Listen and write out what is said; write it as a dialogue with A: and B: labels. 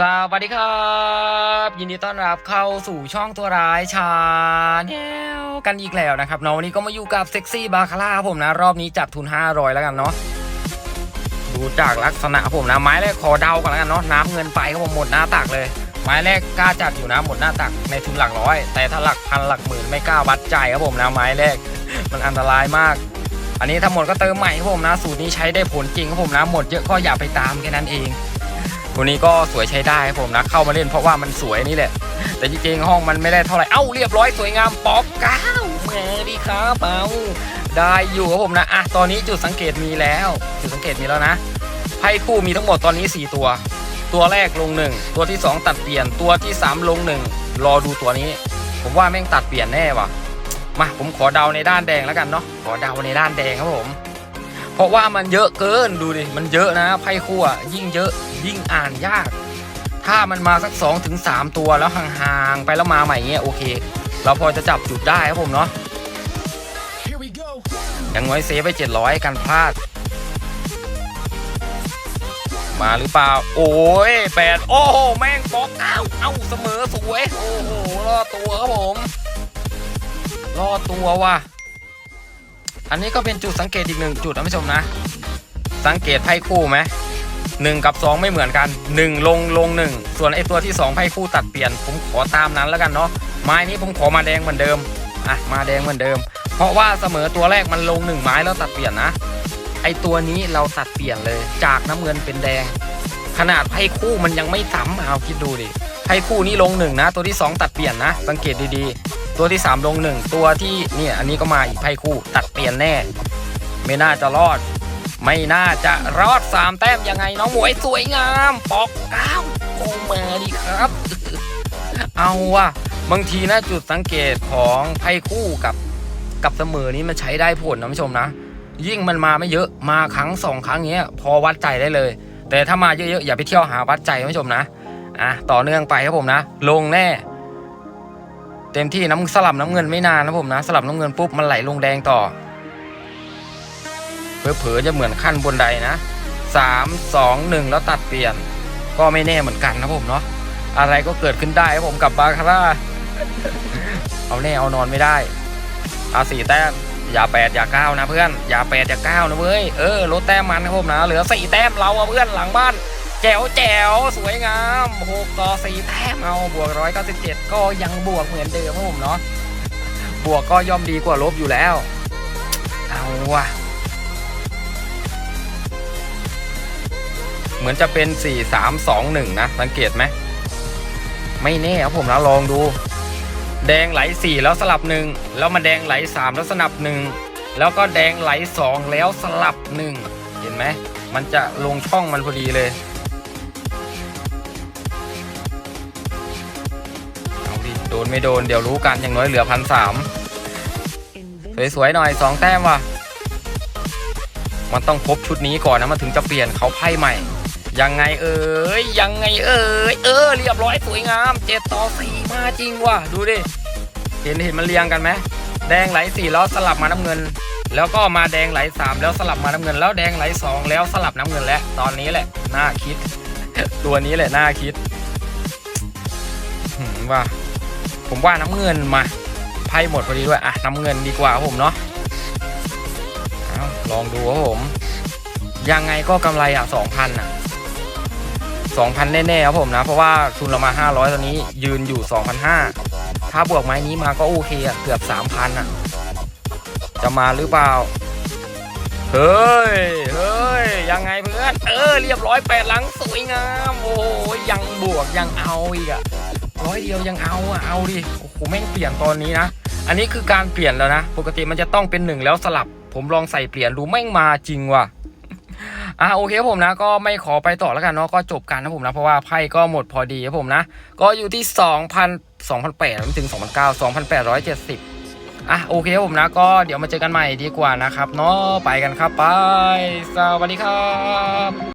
A: สวัสดีครับ ยินดีต้อนรับเข้าสู่ช่องตัวร้ายชาแนลกันอีกแล้วนะครับเนาะวันนี้ก็มาอยู่กับเซ็กซี่บาคาร่าผมนะ รอบนี้จัดทุน 500 แล้วกันเนาะดูจากลักษณะผมนะไม้แรกขอเดาก่อนแล้วกันเนาะน้ำเงินไปครับผมหมดหน้าตักเลย ไม้แรกกล้าจัดอยู่นะหมดหน้าตักในทุนหลักร้อย แต่ถ้าหลักพันหลักหมื่นไม่กล้าวัดใจครับผมนะไม้แรกมันอันตรายมาก อันนี้ถ้าหมดก็เติมใหม่ครับผมนะ สูตรนี้ใช้ได้ผลจริงครับผมนะหมดเยอะก็อย่าไปตามแค่นั้นเอง ตัวนี้ก็สวยใช้ได้ครับผมนะเข้ามาเล่นเพราะว่ามันสวยนี่แหละ แต่จริงๆห้องมันไม่ได้เท่าไหร่เอ้าเรียบร้อยสวยงามป๊อกเก้าแหมดีครับเอาได้อยู่ครับผมนะอะตอนนี้จุดสังเกตมีแล้ว จุดสังเกตมีแล้วนะไพ่คู่มีทั้งหมดตอนนี้ 4 ตัว ตัวแรกลงหนึ่งตัวที่ 2 ตัดเปลี่ยนตัวที่ 3 ลงหนึ่งรอดูตัวนี้ ผมว่าแม่งตัดเปลี่ยนแน่ว่ะมาผมขอเดาในด้านแดงแล้วกันเนาะขอเดาในด้านแดงครับผม เพราะว่ามันเยอะเกินดูดิมันเยอะนะไพ่คู่อะยิ่งเยอะยิ่งอ่านยาก ถ้ามันมาสัก2อถึงสตัวแล้วห่างๆไปแล้วมาใหม่เงี้ยโอเค เราพอจะจับจุดได้ครับผมเนาะอย่างน้อยเซฟไป700 กันพลาด มาหรือเปล่า โอ้ยแปดโอ้โหแม่งบล็อกเอ้าเอ้าเสมอสวย โอ้โหรอดตัวครับผม รอดตัวว่ะ อันนี้ก็เป็นจุดสังเกตอีกหนึ่งจุดนะผู้ชมนะ สังเกตไพ่คู่ไหมหนึ่งกับสองไม่เหมือนกันหนึ่งลงลงหนึ่งส่วนไอตัวที่สองไพ่คู่ตัดเปลี่ยน ผมขอตามนั้นแล้วกันเนาะไม้นี้ผมขอมาแดงเหมือนเดิมอะมาแดงเหมือนเดิม เพราะว่าเสมอตัวแรกมันลงหนึ่งไม้แล้วตัดเปลี่ยนนะไอตัวนี้เราตัดเปลี่ยนเลย จากน้ำเงินเป็นแดง ขนาดไพ่คู่มันยังไม่ซ้ำเอาคิดดูดิไพ่คู่นี้ลงหนึ่งนะ ตัวที่สองตัดเปลี่ยนนะ สังเกตดีๆ ตัวที่สามลงหนึ่งตัวที่เนี่ยอันนี้ก็มาอีกไพ่คู่ ตัดเปลี่ยนแน่ ไม่น่าจะรอด ไม่น่าจะรอดสามแต้มยังไงน้องหมวยสวยงามปอกเก้าโอ้มาดีครับ เอาว่ะบางทีนะจุดสังเกตของไพ่คู่กับกับเสมอนี้มันใช้ได้ผลนะผู้ชมนะ ยิ่งมันมาไม่เยอะมาครั้งสองครั้งเงี้ย พอวัดใจได้เลย แต่ถ้ามาเยอะๆอย่าไปเที่ยวหาวัดใจนะผู้ชมนะอะต่อเนื่องไปครับผมนะ ลงแน่ เต็มที่น้ำสลับน้ำเงินไม่นานนะผมนะ สลับน้ำเงินปุ๊บมันไหลลงแดงต่อเผลอๆจะเหมือนขั้นบนใดนะสามสองหนึ่งแล้วตัดเปลี่ยน ก็ไม่แน่เหมือนกันนะผมเนาะอะไรก็เกิดขึ้นได้ครับผมกับบาคาร่าเอาแน่เอานอนไม่ได้อาสี่แต้มอย่าแปดอย่าเก้านะเพื่อนอย่าแปดอย่าเก้านะเว้ยเออลดแต้มมันนะผมนะเหลือสี่แต้มเราอะเพื่อนหลังบ้าน แจ๋วแจ๋วสวยงามหกต่อสี่แต้มเอาบวกร้อยเก้าสิบเจ็ดก็ยังบวกเหมือนเดิมครับผมเนาะบวกก็ย่อมดีกว่าลบอยู่แล้ว เอาว่ะเหมือนจะเป็น 4 3 2 1 นะ สังเกตไหม ไม่แน่ครับผมนะลองดู แดงไหล 4 แล้วสลับหนึ่งแล้วมาแดงไหล 3 แล้วสลับหนึ่งแล้วก็แดงไหล 2 แล้วสลับหนึ่งเห็นไหม มันจะลงช่องมันพอดีเลย ดิโดนไม่โดนเดี๋ยวรู้กันอย่างน้อยเหลือพันสามสวยๆหน่อย2แต้มว่ะ มันต้องครบชุดนี้ก่อนนะมันถึงจะเปลี่ยนเขาไพ่ใหม่ ยังไงเอ่ยยังไงเอ่ยเออเรียบร้อยสวยงามเจ็ดต่อสี่มาจริงว่ะดูดิเห็นเห็นมันเรียงกันไหมแดงไหลสี่แล้วสลับมาน้ำเงิน แล้วก็มาแดงไหลสามแล้วสลับมาน้ำเงิน แล้วแดงไหลสองแล้วสลับน้ำเงินแล้วตอนนี้แหละน่าคิด ตัวนี้แหละน่าคิดหืมว่า ผมว่าน้ำเงินมาไพ่หมดพอดีด้วยอะน้ำเงินดีกว่าผมเนาะเอาลองดูครับผม ยังไงก็กำไรอะสองพันอะสองพันแน่ๆครับผมนะ เพราะว่าทุนเรามาห้าร้อยตอนนี้ยืนอยู่สองพันห้าถ้าบวกไม้นี้มาก็โอเคอะเกือบสามพันอะ จะมาหรือเปล่าเฮ้ย เฮ้ย ยังไงเพื่อน เออ เรียบร้อยแปดหลังสวยงาม โอ้ยยังบวกยังเอาอีกอะ ร้อยเดียวยังเอาอะเอาดิโอ้โหแม่งเปลี่ยนตอนนี้นะอันนี้คือการเปลี่ยนแล้วนะ ปกติมันจะต้องเป็นหนึ่งแล้วสลับ ผมลองใส่เปลี่ยนดูแม่งมาจริงว่ะอะโอเคผมนะก็ไม่ขอไปต่อแล้วกันเนาะก็จบกันนะผมนะเพราะว่าไพ่ก็หมดพอดีครับผมนะ ก็อยู่ที่ 2,000 2,800ไม่ถึง2,900 2,870อะโอเคครับผมนะก็เดี๋ยวมาเจอกันใหม่ดีกว่านะครับเนาะไปกันครับไป สวัสดีครับ